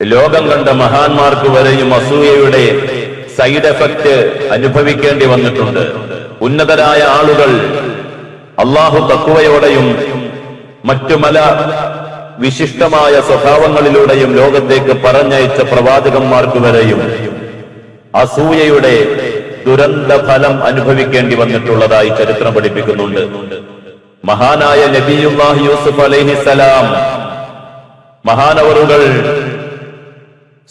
ലോകം കണ്ട മഹാന്മാർക്ക് വരെയും അസൂയയുടെ സൈഡ് എഫക്റ്റ് അനുഭവിക്കേണ്ടി വന്നിട്ടുണ്ട്. ഉന്നതരായ ആളുകൾ അള്ളാഹു തക്കുവയോടെയും മറ്റു മല വിശിഷ്ടമായ സ്വഭാവങ്ങളിലൂടെയും ലോകത്തേക്ക് പറഞ്ഞയച്ച പ്രവാചകന്മാർക്ക് വരെയും അസൂയയുടെ ദുരന്ത ഫലം അനുഭവിക്കേണ്ടി വന്നിട്ടുള്ളതായി ചരിത്രം പഠിപ്പിക്കുന്നുണ്ട്. മഹാനായ നബിയുല്ലാഹി യൂസുഫ് അലൈഹിസലാം മഹാനവറുകൾ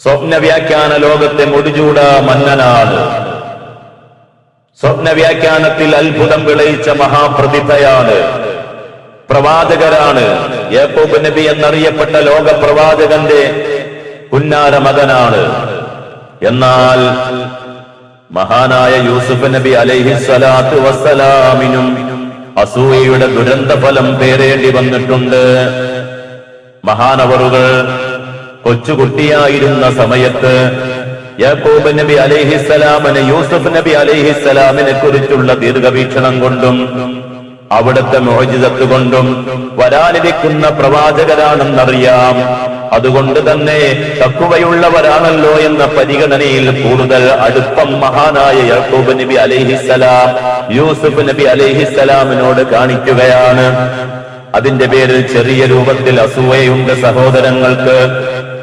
സ്വപ്ന വ്യാഖ്യാന ലോകത്തെ മുടിചൂട മന്നനാണ് സ്വപ്ന വ്യാഖ്യാനത്തിൽ അത്ഭുതം വിളയിച്ച മഹാപ്രതിഭയാണ്. പ്രവാചകരാണ്. യാക്കൂബ് നബി എന്നറിയപ്പെട്ട ലോക പ്രവാചകന്റെ പുന്നാര മകനാണ്. എന്നാൽ മഹാനായ യൂസുഫ് നബി അലൈഹി സ്വലാത്തു വസ്സലാമിനും അസൂയയുടെ ദുരന്ത ഫലം പേരേണ്ടി വന്നിട്ടുണ്ട്. മഹാനവറുകൾ കൊച്ചുകുട്ടിയായിരുന്ന സമയത്ത് യാക്കൂബ് നബി അലൈഹിസ്സലാമിന് യൂസഫ് നബി അലൈഹിസ്സലാമിനെ കുറിച്ചുള്ള ദീർഘവീക്ഷണം കൊണ്ടും അവിടുത്തെ മോചിതത്ത് കൊണ്ടും വരാനിരിക്കുന്ന പ്രവാചകരാണെന്നറിയാം. അതുകൊണ്ട് തന്നെ തക്കുവയുള്ളവരാണല്ലോ എന്ന പരിഗണനയിൽ കൂടുതൽ അടുപ്പം മഹാനായ യാക്കൂബ് നബി അലൈഹിസ്സലാം യൂസുഫ് നബി അലൈഹിസ്സലാമിനോട് കാണിക്കുകയാണ്. അതിന്റെ പേരിൽ ചെറിയ രൂപത്തിൽ അസൂയയുണ്ട് സഹോദരങ്ങൾക്ക്.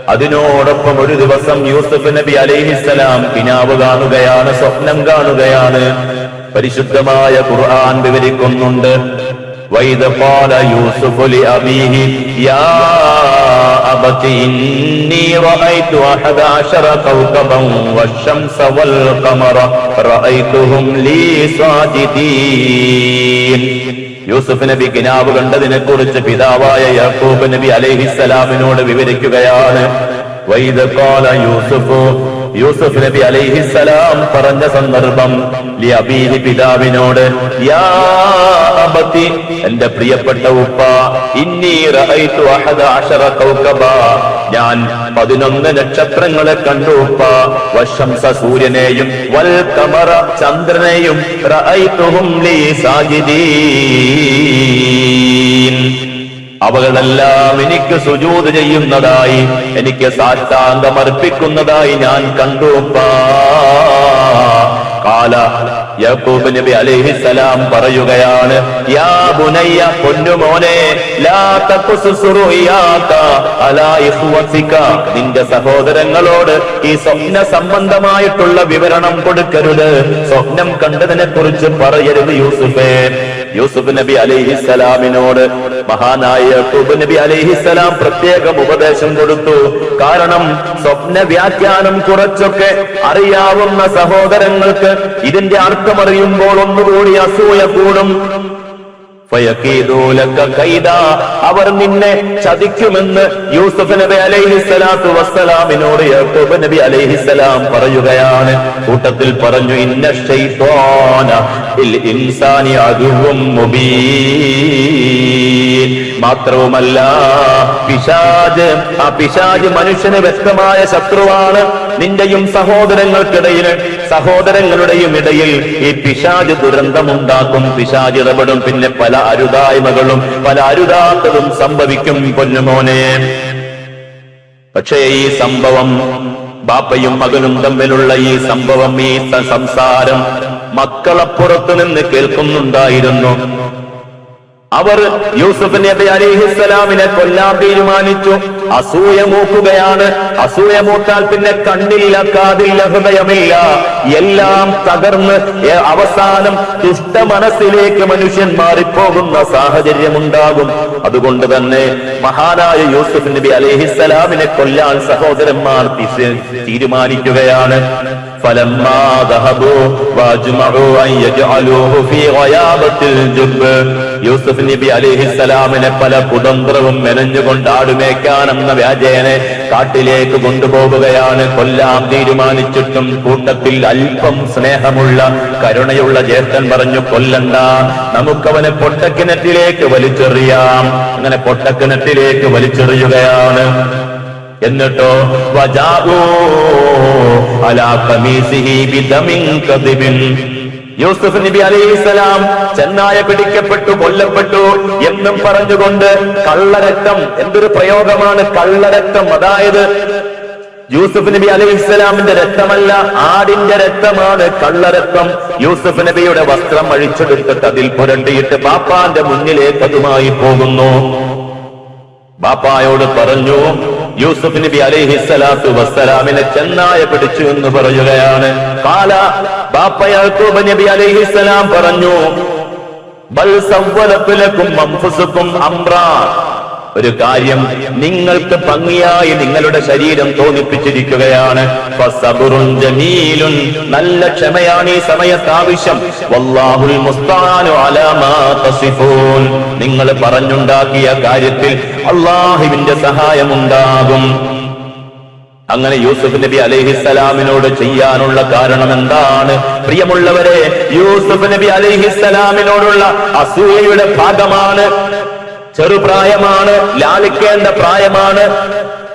അതിനോടൊപ്പം ഒരു ദിവസം യൂസുഫ് നബി അലൈഹിസ്സലാം കിനാവ് കാണുകയാണ് സ്വപ്നം കാണുകയാണ് പരിശുദ്ധമായ ഖുർആൻ വിവരിക്കുന്നുണ്ട് وإذ قال يوسف لأبيه يا أبت إني رأيت أحد عشر كوكبا والشمس والقمر رأيتهم لي ساجدين യൂസുഫ് നബി കിനാവ് കണ്ടതിനെ കുറിച്ച് പിതാവായ യാക്കൂബ് നബി അലൈഹിസ്സലാമിനോട് വിവരിക്കുകയാണ്. വൈദ യൂസുഫ് യൂസുഫ് നബി അലൈഹിസ്സലാം പറഞ്ഞ സന്ദർഭം ലി അബീഹി പിതാവിനോട് യാ എന്റെ പ്രിയപ്പെട്ട ഉപ്പ ഇന്നി റഅയ്തു അഹദ അശറ കൗകബ ഞാൻ പതിനൊന്ന് നക്ഷത്രങ്ങളെ കണ്ടു ഉപ്പ വശംസ സൂര്യനെയും വൽ കമറ ചന്ദ്രനെയും റഅയ്തുഹും ലീ സാജിദീൻ അവകളെല്ലാം എനിക്ക് സുജൂത് ചെയ്യുന്നതായി എനിക്ക് സാഷ്ടാംഗമർപ്പിക്കുന്നതായി ഞാൻ കണ്ടു ഉപ്പാ. കാല യാക്കൂബ് നബി അലൈഹിസ്സലാം പറയുകയാണ് യാ ബുനയ്യ പൊന്നുമോനെ ലാ തഖ്സുസ് റുയാക അലാ ഇഖ്വതിക നിന്റെ സഹോദരങ്ങളോട് ഈ സ്വപ്ന സംബന്ധമായിട്ടുള്ള വിവരണം കൊടുക്കരുത്. സ്വപ്നം കണ്ടതിനെ കുറിച്ച് പറയരുത് യൂസുഫേ. യൂസുഫ് നബി അലൈഹിസ്സലാമിനോട് മഹാനായ യാക്കൂബ് നബി അലൈഹിസ്സലാം പ്രത്യേകം ഉപദേശം കൊടുത്തു. കാരണം സ്വപ്ന വ്യാഖ്യാനം കുറച്ചൊക്കെ അറിയാവുന്ന സഹോദരങ്ങൾക്ക് ഇതിന്റെ അർത്ഥം അറിയുമ്പോൾ ഒന്നുകൂടി അസൂയ കൂടും. അവർ നിന്നെ ചതിക്കുമെന്ന് യൂസഫ് നബി അലൈഹിസ്സലാത്തു വസ്സലാമിനോട് യാക്കൂബ് നബി അലൈഹിസ്സലാം പറയുകയാണ് കൂട്ടത്തിൽ പറഞ്ഞു ഇന്ന ഇൻസാനി അതുവും മുബീൻ മാത്രവുമല്ല പിശാജ് ആ പിശാജ് മനുഷ്യന് വ്യക്തമായ ശത്രുവാണ്. നിന്റെയും സഹോദരങ്ങൾക്കിടയിൽ സഹോദരങ്ങളുടെയും ഇടയിൽ ഈ പിശാജ് ദുരന്തമുണ്ടാക്കും പിശാജ് ഇടപെടും. പിന്നെ പല അരുതായ്മകളും പല അരുതാത്തതും സംഭവിക്കും പൊന്നുമോനെ. പക്ഷേ ഈ സംഭവം ബാപ്പയും മകനും തമ്മിലുള്ള ഈ സംഭവം ഈ സംസാരം മക്കളപ്പുറത്തു നിന്ന് കേൾക്കുന്നുണ്ടായിരുന്നു. അവർ യൂസുഫ് നബി അലിഹിസ്സലാമിനെ കൊല്ലാൻ തീരുമാനിച്ചു അസൂയ മൂക്കുകയാണ് അസൂയ മൂത്താൽ പിന്നെ കണ്ണില്ല കാതില്ല ഹൃദയമില്ല എല്ലാം തകർന്ന് എ- അവസാനം ദുഷ്ട മനസ്സിലേക്ക് മനുഷ്യൻ മാറിപ്പോകുന്ന സാഹചര്യമുണ്ടാകും അതുകൊണ്ട് തന്നെ മഹാനായ യൂസുഫ് നബി അലിഹിസ്സലാമിനെ കൊല്ലാൻ സഹോദരന്മാർ തിസ്- തീരുമാനിക്കുകയാണ് فلما ذهبوا واجمعوا ان يجعلوه في غيابة الجب യൂസുഫ് നബി അലിഹിസ്സലാമിനെ പല കുതന്ത്രവും മെനഞ്ഞുകൊണ്ട് ആടുമേക്കാനെന്ന വ്യാജേനെ കാട്ടിലേക്ക് കൊണ്ടുപോകുകയാണ്. കൊല്ലാം തീരുമാനിച്ചിട്ടും കൂട്ടത്തിൽ അല്പം സ്നേഹമുള്ള കരുണയുള്ള ജ്യേഷ്ഠൻ പറഞ്ഞു കൊല്ലണ്ട. നമുക്കവനെ പൊട്ടക്കിണറ്റിലേക്ക് വലിച്ചെറിയാം. അങ്ങനെ പൊട്ടക്കിണറ്റിലേക്ക് വലിച്ചെറിയുകയാണ്. എന്നിട്ടോ വജാവോ അലാ കമീസിഹി ബിദമിൻ കദിബിൻ. യൂസുഫ് നബി അലൈഹിസ്സലാം ചെന്നായ പിടിക്കപ്പെട്ടു കൊല്ലപ്പെട്ടു എന്നും പറഞ്ഞുകൊണ്ട് കള്ളരക്തം എന്തൊരു പ്രയോഗമാണ് കള്ളരക്തം? അതായത് യൂസുഫ് നബി അലൈഹി ഇസ്ലാമിന്റെ രക്തമല്ല ആടിന്റെ രക്തമാണ് കള്ളരക്തം. യൂസുഫ് നബിയുടെ വസ്ത്രം അഴിച്ചെടുത്തിട്ട് അതിൽ പുരണ്ടിയിട്ട് പാപ്പാന്റെ മുന്നിലേക്ക് അതുമായി പോകുന്നു. ബാപ്പായോട് പറഞ്ഞു യൂസുഫ് നബി അലൈഹി സ്വലാത്തു വസ്സലാമിനെ ചെന്നായ പിടിച്ചു എന്ന് പറയുകയാണ്. കാല ബാപ്പ യാക്കൂബ് നബി അലൈഹി സ്വലാം പറഞ്ഞു ബൽ സവ്വലത്ത് ലക്കും അൻഫുസുക്കും അംറാ ഒരു കാര്യം നിങ്ങൾക്ക് ഭംഗിയായി നിങ്ങളുടെ ശരീരം തോന്നിപ്പിച്ചിരിക്കുകയാണ്. നല്ല ക്ഷമയാണ് ഈ സമയത്ത് ആവശ്യം. നിങ്ങൾ പറഞ്ഞുണ്ടാക്കിയ കാര്യത്തിൽ അള്ളാഹുവിന്റെ സഹായമുണ്ടാകും. അങ്ങനെ യൂസുഫ് നബി അലൈഹിസ്സലാമിനോട് ചെയ്യാനുള്ള കാരണം എന്താണ്? പ്രിയമുള്ളവരെ യൂസുഫ് നബി അലൈഹിസ്സലാമിനോടുള്ള അസൂയയുടെ ഭാഗമാണ്. ചെറുപ്രായമാണ് ലാളിക്കേണ്ട പ്രായമാണ്.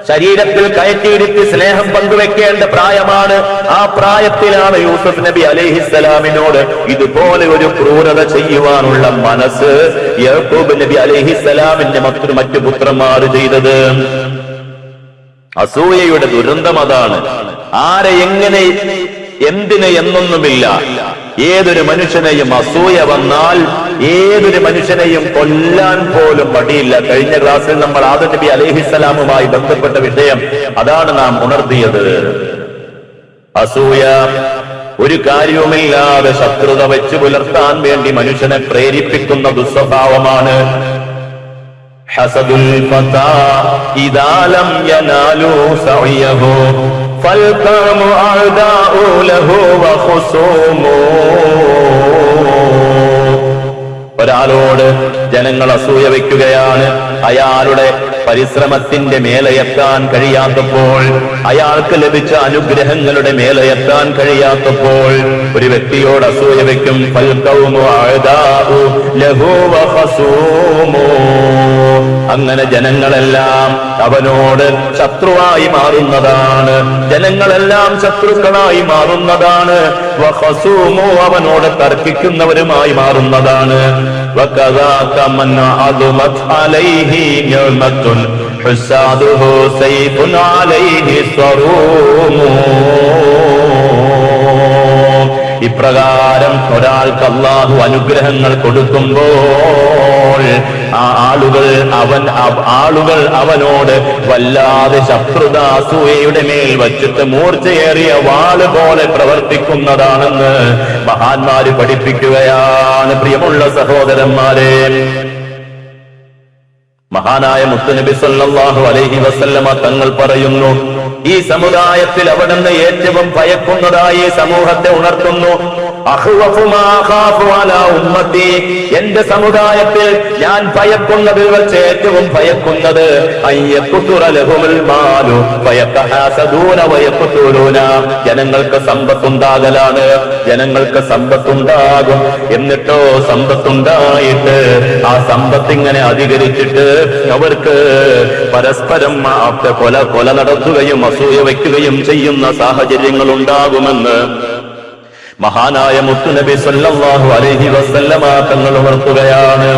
ശരീരത്തിൽ കയറ്റിയിരുത്തി സ്നേഹം പങ്കുവെക്കേണ്ട പ്രായമാണ്. ആ പ്രായത്തിലാണ് യൂസഫ് നബി അലൈഹിസ്സലാമിനോട് ഇതുപോലെ ഒരു ക്രൂരത ചെയ്യുവാനുള്ള മനസ്സ് യഹൂബ് നബി അലൈഹിസ്സലാമിന്റെ മറ്റു മറ്റു പുത്രന്മാർ ചെയ്തത്. അസൂയയുടെ ദുരന്തം അതാണ്. ആരെ എങ്ങനെ എന്തിന് എന്നൊന്നുമില്ല. ഏതൊരു മനുഷ്യനെയും അസൂയ വന്നാൽ ഏതൊരു മനുഷ്യനെയും കൊല്ലാൻ പോലും മടിയില്ല. കഴിഞ്ഞ ക്ലാസ്സിൽ നമ്മൾ ആദ നബി അലഹിസലാമുമായി ബന്ധപ്പെട്ട വിഷയം അതാണ് നാം ഉണർത്തിയത്. അസൂയ ഒരു കാര്യവുമില്ലാതെ ശത്രുത വെച്ച് പുലർത്താൻ വേണ്ടി മനുഷ്യനെ പ്രേരിപ്പിക്കുന്ന ദുസ്വഭാവമാണ്. ഹസദുൽ ഫതാ ഇദാലം യനാലു സഅയഹു. فالقوم أعداء له وخصومه ഒരാളോട് ജനങ്ങൾ അസൂയ വയ്ക്കുകയാണ് അയാളുടെ പരിശ്രമത്തിന്റെ മേലെയെത്താൻ കഴിയാത്തപ്പോൾ അയാൾക്ക് ലഭിച്ച അനുഗ്രഹങ്ങളുടെ മേലെയെത്താൻ കഴിയാത്തപ്പോൾ ഒരു വ്യക്തിയോട് അസൂയ വയ്ക്കും ഫൽക്കൗമു അഅദാഉ ലഹു വഖസൂമു. അങ്ങനെ ജനങ്ങളെല്ലാം അവനോട് ശത്രുവായി മാറുന്നതാണ് ജനങ്ങളെല്ലാം ശത്രുക്കളായി മാറുന്നതാണ് വഖസൂമു അവനോട് തർക്കിക്കുന്നവരുമായി മാറുന്നതാണ് وكذاك من عظمت عليه نعمة حساده سيف عليه صروم ഇപ്രകാരം ഒരാൾക്ക് അള്ളാഹു അനുഗ്രഹങ്ങൾ കൊടുക്കുമ്പോൾ ആ ആളുകൾ അവൻ അവ- ആളുകൾ അവനോട് വല്ലാതെ ശത്രുതാസൂയയുടെ മേൽ വച്ചിട്ട് മൂർച്ചയേറിയ വാൾ പോലെ പ്രവർത്തിക്കുന്നതാണെന്ന് മഹാന്മാര് പഠിപ്പിക്കുകയാണ്. പ്രിയമുള്ള സഹോദരന്മാരെ മഹാനായ മുത്തനബി സല്ലാഹു അലൈഹി വസല്ലമ തങ്ങൾ പറയുന്നു ഈ സമുദായത്തിൽ അവിടുന്ന് ഏറ്റവും ഭയക്കുന്നതായി സമൂഹത്തെ ഉണർത്തുന്നു. ഉമ്മത്തി. എന്റെ സമുദായത്തിൽ ഞാൻ ഭയക്കുന്നതിൽ വെച്ച് ഏറ്റവും ഭയക്കുന്നത് ജനങ്ങൾക്ക് സമ്പത്തുണ്ടാകലാണ് ജനങ്ങൾക്ക് സമ്പത്തുണ്ടാകും. എന്നിട്ടോ സമ്പത്തുണ്ടായിട്ട് ആ സമ്പത്ത് ഇങ്ങനെ അധികരിച്ചിട്ട് അവർക്ക് പരസ്പരം കൊല കൊല നടത്തുകയും അസൂയ വയ്ക്കുകയും ചെയ്യുന്ന സാഹചര്യങ്ങൾ ഉണ്ടാകുമെന്ന് മഹാനായ മുത്തുനബി സല്ലല്ലാഹു അലൈഹി വസല്ലമ തങ്ങൾ ഉണർത്തുകയാണ്.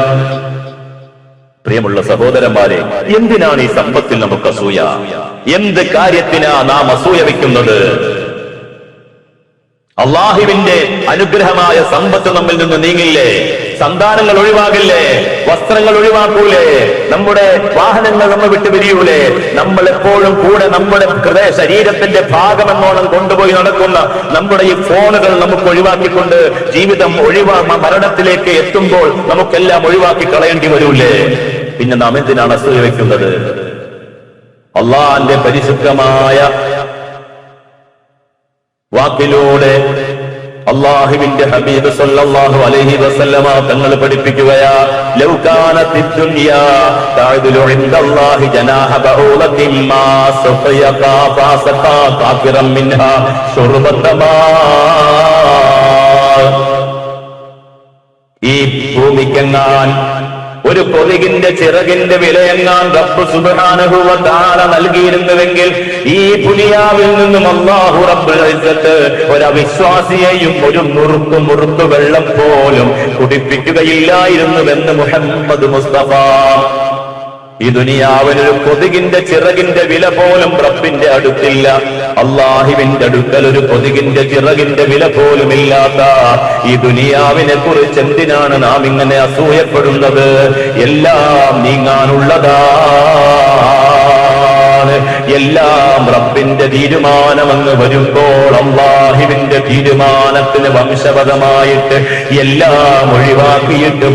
പ്രിയമുള്ള സഹോദരന്മാരെ എന്തിനാണ് ഈ സമ്പത്തിൽ നമുക്ക് അസൂയ? എന്ത് കാര്യത്തിനാ നാം അസൂയ വയ്ക്കുന്നത്? അള്ളാഹുവിന്റെ അനുഗ്രഹമായ സമ്പത്ത് നമ്മിൽ നിന്ന് നീങ്ങില്ലേ? സന്താനങ്ങൾ ഒഴിവാകില്ലേ? വസ്ത്രങ്ങൾ ഒഴിവാക്കൂലേ? നമ്മുടെ വാഹനങ്ങൾ നമ്മൾ വിട്ടു പിരിയൂലേ? നമ്മൾ എപ്പോഴും കൂടെ നമ്മുടെ ഹൃദയ ശരീരത്തിന്റെ ഭാഗമെന്നോണം കൊണ്ടുപോയി നടക്കുന്ന നമ്മുടെ ഈ ഫോണുകൾ നമുക്ക് ഒഴിവാക്കിക്കൊണ്ട് ജീവിതം ഒഴിവാ മരണത്തിലേക്ക് എത്തുമ്പോൾ നമുക്കെല്ലാം ഒഴിവാക്കി കളയേണ്ടി വരൂലേ? പിന്നെ നാം എന്തിനാണ് അസൂയ വെക്കുന്നത്? അള്ളാന്റെ പരിശുദ്ധമായ വാക്കിലൂടെ അള്ളാഹുവിന്റെ ഹബീബ് സല്ലല്ലാഹു അലൈഹി വസല്ലമ തങ്ങൾ പഠിപ്പിക്കുകയാ ലൗ കാനത്തിദ് ദുനിയാ തഅദിലു ഇൻദല്ലാഹി ജനാഹ ബഊലത്തിൻ മാ സഖയഖാ ഫാസഖാ കാഫിറൻ മിൻഹാ ശുർബത്തമാ ഈ ഭൂമിക്കെങ്ങാൻ ഒരു കൊതുകിന്റെ ചിറകിന്റെ വിലയെങ്ങാൻ റബ്ബ് സുബ്ഹാനഹു വ തആല നൽകിയിരുന്നുവെങ്കിൽ ഈ പുലിയാവിൽ നിന്നും അള്ളാഹു റബ്ബുൽ ഒരവിശ്വാസിയെയും ഒരു മുറുക്ക് മുറുക്ക് വെള്ളം പോലും കുടിപ്പിക്കുകയില്ലായിരുന്നുവെന്ന് മുഹമ്മദ് മുസ്തഫ ഈ ദുനിയാവിനൊരു കൊതുകിന്റെ ചിറകിന്റെ വില പോലും റബ്ബിന്റെ അടുത്തില്ല. അള്ളാഹിവിന്റെ അടുക്കൽ ഒരു കൊതുകിന്റെ ചിറകിന്റെ വില പോലും ഇല്ലാത്ത ഈ ദുനിയാവിനെ കുറിച്ച് എന്തിനാണ് നാം ഇങ്ങനെ അസൂയപ്പെടുന്നത്? എല്ലാം നീങ്ങാനുള്ളതാ എല്ലാം റബ്ബിന്റെ തീരുമാനമെന്ന് വരുമ്പോൾ അള്ളാഹിവിന്റെ തീരുമാനത്തിന് വംശപദമായിട്ട് എല്ലാം ഒഴിവാക്കിയിട്ട്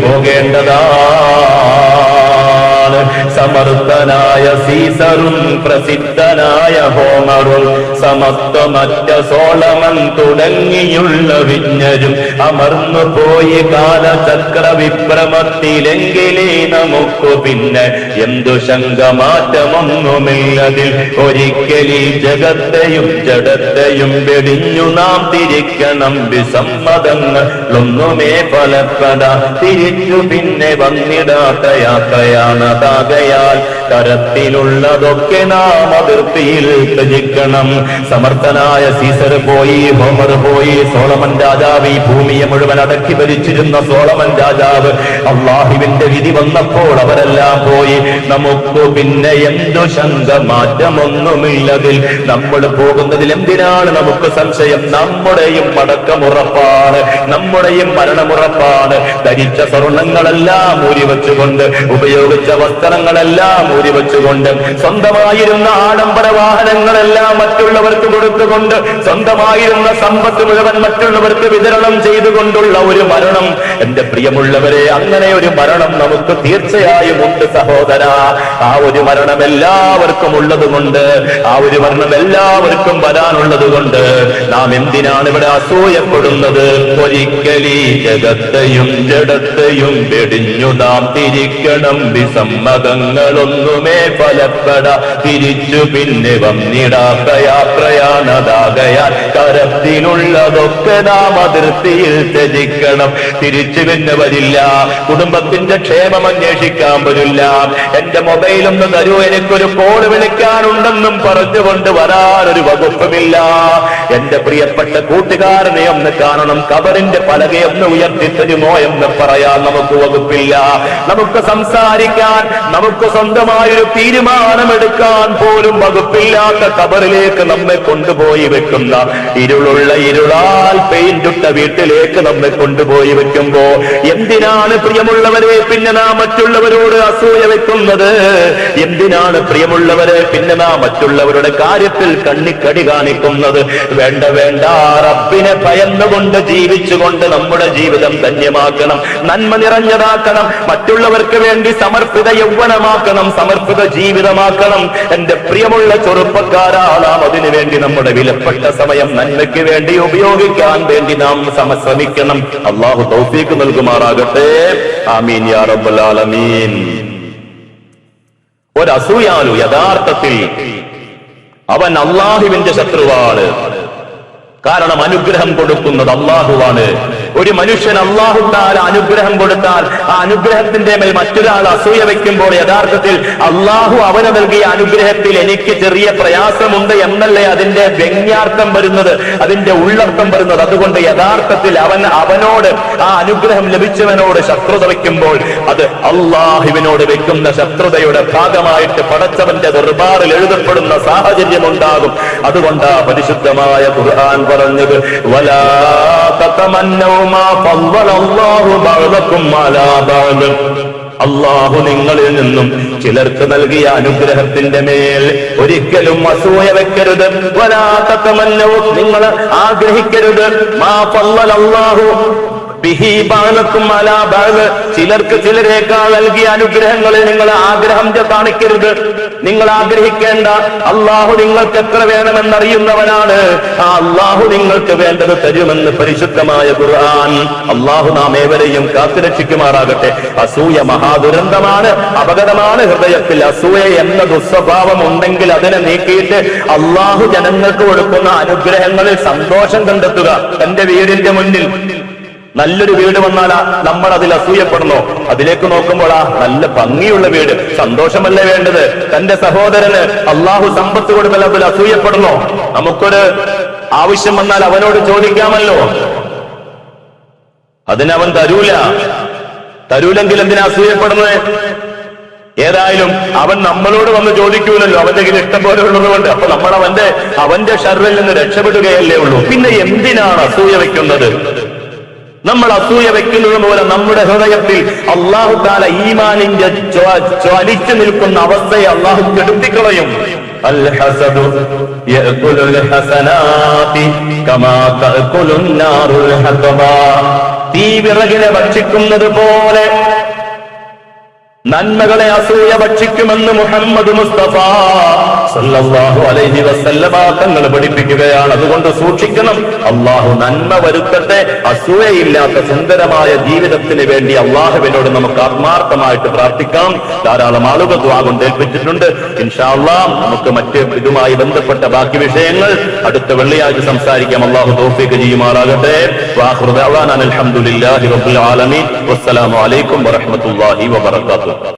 പോകേണ്ടതാണ് സമർത്ഥനായ സീസറും പ്രസിദ്ധനായ ഹോമറും സമത്വമറ്റ സോളമൻ തുടങ്ങിയുള്ള വിജ്ഞരും അമർന്നു പോയി കാലചക്ര വിഭ്രമത്തിലെങ്കിലേ നമുക്ക് പിന്നെ എന്തു ശങ്കമാറ്റമൊന്നുമില്ലതിൽ ഒരിക്കലീ ജഗത്തെയും ജഡത്തെയും വെടിഞ്ഞു നാം തിരിക്കണം വിസമ്മതങ്ങളൊന്നുമേ ഫലപ്രദ. തിരിച്ചു പിന്നെ വന്നിടാത്ത യാത്രയാണ് അതാകയാൽ കരത്തിലുള്ളതൊക്കെ നാം അതിർത്തിയിൽ ത്യജിക്കണം. സമർത്ഥനായ സീസർ പോയി ഹോമർ പോയി സോളമൻ രാജാവ് ഈ ഭൂമിയെ മുഴുവൻ അടക്കി ഭരിച്ചിരുന്ന സോളമൻ രാജാവ് അള്ളാഹുവിന്റെ വിധി വന്നപ്പോൾ അവരെല്ലാം പോയി. നമുക്ക് പിന്നെ എന്തു ശങ്ക മാറ്റമൊന്നുമില്ലതിൽ നമ്മൾ പോകുന്നതിൽ എന്തിനാണ് നമുക്ക് സംശയം? നമ്മുടെയും മടക്കമുറപ്പാണ് നമ്മുടെയും മരണമുറപ്പാണ് ധരിച്ച സ്വർണങ്ങളെല്ലാം ഊരി വെച്ചുകൊണ്ട് ഉപയോഗിച്ച വസ്ത്രങ്ങളെല്ലാം ഊരിവെച്ചുകൊണ്ട് സ്വന്തമായിരുന്ന ആഡംബര വാഹനങ്ങളെല്ലാം മറ്റുള്ളവർക്ക് കൊടുത്തുകൊണ്ട് സ്വന്തമായിരുന്ന സമ്പത്ത് മുഴുവൻ മറ്റുള്ളവർക്ക് വിതരണം ചെയ്തുകൊണ്ടുള്ള ഒരു മരണം. എന്റെ പ്രിയമുള്ളവരെ അങ്ങനെ ഒരു മരണം നമുക്ക് തീർച്ചയായും ഉണ്ട് സഹോദര. ആ ഒരു മരണം എല്ലാവർക്കും ഉള്ളതുകൊണ്ട് ആ ഒരു മരണം എല്ലാവർക്കും വരാനുള്ളത് കൊണ്ട് നാം എന്തിനാണ് ഇവിടെ അസൂയപ്പെടുന്നത്? ഒരിക്കലീ ജഗത്തെയും ജഡത്തെയും വെടിഞ്ഞു നാം തിരിക്കണം. വിസമ്മതങ്ങളൊന്നുമേ ഫലപ്പെട. തിരിച്ചു പിന്നെ വന്നിടാത്ത യാത്രയാണതാകയാൽ കരത്തിലുള്ളതൊക്കെ നാം അതിർത്തിയിൽ ത്യജിക്കണം. തിരിച്ചു പിന്നെ വരില്ല കുടുംബത്തിന്റെ ക്ഷേമം അന്വേഷിക്കാൻ വരില്ല. എന്റെ മൊബൈൽ ഒന്ന് തരൂ എനിക്കൊരു കോൾ വിളിക്കാനുണ്ടെന്നും പറഞ്ഞുകൊണ്ട് വരാനൊരു വകുപ്പുമില്ല. എന്റെ പ്രിയപ്പെട്ട കൂട്ടുകാരനെ ഒന്ന് കാണണം. കബറിന്റെ പലകയൊന്ന് ഉയർത്തി തരുമോ എന്ന് പറയാൻ നമുക്ക് വകുപ്പില്ല. നമുക്ക് സംസാരിക്കാൻ നമുക്ക് സ്വന്തമായൊരു തീരുമാനമെടുക്കാൻ പോലും വകുപ്പില്ലാത്ത കബറിലേക്ക് നമ്മെ കൊണ്ടുപോയി വെക്കുന്ന ഇരുളുള്ള ഇരുളാൽ പെയിന്റുട്ട വീട്ടിലേക്ക് നമ്മെ കൊണ്ടുപോയി വെക്കുമ്പോ എന്തിനാണ് പ്രിയമുള്ളവരെ പിന്നെ നാം മറ്റുള്ളവരോട് അസൂയ വെക്കുന്നത്? എന്തിനാണ് പ്രിയമുള്ളവരെ പിന്നെ നാം മറ്റുള്ളവരുടെ കാര്യത്തിൽ കണ്ണിക്കടി കാണിക്കുന്നത്? വേണ്ട വേണ്ട. റബ്ബിനെ ഭയന്നുകൊണ്ട് ജീവിച്ചുകൊണ്ട് നമ്മുടെ ജീവിതം ധന്യമാക്കണം. നന്മ നിറഞ്ഞതാക്കണം. മറ്റുള്ളവർക്ക് വേണ്ടി സമർപ്പിത യൗവനമാക്കണം. സമർപ്പിത ജീവിതമാക്കണം. എന്റെ പ്രിയമുള്ള ചെറുപ്പക്കാരാ നാം അതിനു വേണ്ടി നമ്മുടെ വിലപ്പെട്ട സമയം നന്മയ്ക്ക് വേണ്ടി ഉപയോഗിക്കാൻ വേണ്ടി നാം സമശ്രമിക്കണം. അള്ളാഹു തൗഫീക്ക് നൽകുമാറാകട്ടെ. ആമീൻ യാ ആലമീൻ. ഒരസൂയാലു യഥാർത്ഥത്തിൽ അവൻ അള്ളാഹുവിന്റെ ശത്രുവാണ്. കാരണം അനുഗ്രഹം കൊടുക്കുന്നത് അള്ളാഹുവാണ് ഒരു മനുഷ്യൻ അള്ളാഹുത്താൽ അനുഗ്രഹം കൊടുത്താൽ ആ അനുഗ്രഹത്തിന്റെ മേൽ മറ്റൊരാൾ അസൂയ വെക്കുമ്പോൾ യഥാർത്ഥത്തിൽ അള്ളാഹു അവന് നൽകിയ അനുഗ്രഹത്തിൽ എനിക്ക് ചെറിയ പ്രയാസമുണ്ട് എന്നല്ലേ അതിന്റെ വ്യംഗ്യാർത്ഥം വരുന്നത് അതിന്റെ ഉള്ളർത്ഥം വരുന്നത്. അതുകൊണ്ട് യഥാർത്ഥത്തിൽ അവൻ അവനോട് ആ അനുഗ്രഹം ലഭിച്ചവനോട് ശത്രുത വയ്ക്കുമ്പോൾ അത് അള്ളാഹുവിനോട് വെക്കുന്ന ശത്രുതയുടെ ഭാഗമായിട്ട് പടച്ചവന്റെ ദർബാറിൽ എഴുതപ്പെടുന്ന സാഹചര്യം ഉണ്ടാകും. അതുകൊണ്ടാ പരിശുദ്ധമായ ഖുർആൻ പറഞ്ഞത് വലാ തതമന്നൗ അള്ളാഹു നിങ്ങളിൽ നിന്നും ചിലർക്ക് നൽകിയ അനുഗ്രഹത്തിന്റെ മേൽ ഒരിക്കലും അസൂയ വെക്കരുത്. വരാത്ത നിങ്ങൾ ആഗ്രഹിക്കരുത്. മാ പല്ലൽ അള്ളാഹു ചിലർക്ക് ചിലരേക്കാൾ നൽകിയ അനുഗ്രഹങ്ങളെ നിങ്ങൾ ആഗ്രഹം കാണിക്കരുത്. നിങ്ങൾ ആഗ്രഹിക്കേണ്ട അള്ളാഹു നിങ്ങൾക്ക് എത്ര വേണമെന്നറിയുന്നവനാണ്. ആ അള്ളാഹു നിങ്ങൾക്ക് വേണ്ടത് തരുമെന്ന് പരിശുദ്ധമായ ഖുർആൻ. അള്ളാഹു നാം ഏവരെയും കാത്തുരക്ഷിക്കുമാറാകട്ടെ. അസൂയ മഹാദുരന്തമാണ് അപകടമാണ്. ഹൃദയത്തിൽ അസൂയ എന്ന ദുസ്വഭാവം ഉണ്ടെങ്കിൽ അതിനെ നീക്കിയിട്ട് അള്ളാഹു ജനങ്ങൾക്ക് കൊടുക്കുന്ന അനുഗ്രഹങ്ങളിൽ സന്തോഷം കണ്ടെത്തുക. തന്റെ വീടിന്റെ മുന്നിൽ നല്ലൊരു വീട് വന്നാലാ നമ്മൾ അതിൽ അസൂയപ്പെടുന്നു. അതിലേക്ക് നോക്കുമ്പോൾ ആ നല്ല ഭംഗിയുള്ള വീട്. സന്തോഷമല്ലേ വേണ്ടത്? തന്റെ സഹോദരന് അള്ളാഹു സമ്പത്ത് കൊടുക്കൽ അതിൽ അസൂയപ്പെടുന്നു. നമുക്കൊരു ആവശ്യം വന്നാൽ അവനോട് ചോദിക്കാമല്ലോ. അതിനവൻ തരൂല. തരൂലെങ്കിൽ എന്തിനാ അസൂയപ്പെടുന്നത്? ഏതായാലും അവൻ നമ്മളോട് വന്ന് ചോദിക്കൂലല്ലോ. അവന്റെ കയ്യിൽ ഇഷ്ടം പോലെ ഉള്ളതുകൊണ്ട് അപ്പൊ നമ്മൾ അവന്റെ അവന്റെ ഷർവിൽ നിന്ന് രക്ഷപ്പെടുകയല്ലേ ഉള്ളൂ. പിന്നെ എന്തിനാണ് അസൂയ വെക്കുന്നത് നമ്മൾ അസൂയ വെക്കുന്നത് പോലെ നമ്മുടെ ഹൃദയത്തിൽ അള്ളാഹു താല ഈമാനിന്റെ ചലിച്ചു നിൽക്കുന്ന അവസ്ഥയെ അള്ളാഹു കെടുത്തിക്കളയും. തീ ഭക്ഷിക്കുന്നത് പോലെ നന്മകളെ അസൂയ ഭക്ഷിക്കുമെന്ന് മുഹമ്മദ് മുസ്തഫ സല്ലല്ലാഹു അലൈഹി വസല്ലമ തങ്ങൾ പഠിപ്പിക്കുകയാണ്. അതുകൊണ്ട് സൂക്ഷിക്കണം. അള്ളാഹു നന്മ വരുത്തട്ടെ. അസൂയയില്ലാത്ത സുന്ദരമായ ജീവിതത്തിന് വേണ്ടി അള്ളാഹുവിനോട് നമുക്ക് ആത്മാർത്ഥമായിട്ട് പ്രാർത്ഥിക്കാം. ധാരാളം ആളുകൾ ദ്വാഗം ഏൽപ്പിച്ചിട്ടുണ്ട്. ഇൻഷാ അള്ളാഹ് നമുക്ക് മറ്റ് ഇതുമായി ബന്ധപ്പെട്ട ബാക്കി വിഷയങ്ങൾ അടുത്ത വെള്ളിയാഴ്ച സംസാരിക്കാം. അള്ളാഹു തോഫിക്ക് ചെയ്യുമാറാകട്ടെ. അൽഹംദുലില്ലാഹി റബ്ബിൽ ആലമീൻ. വസ്സലാമു അലൈക്കും വറഹ്മത്തുള്ളാഹി വബറകാതുഹു.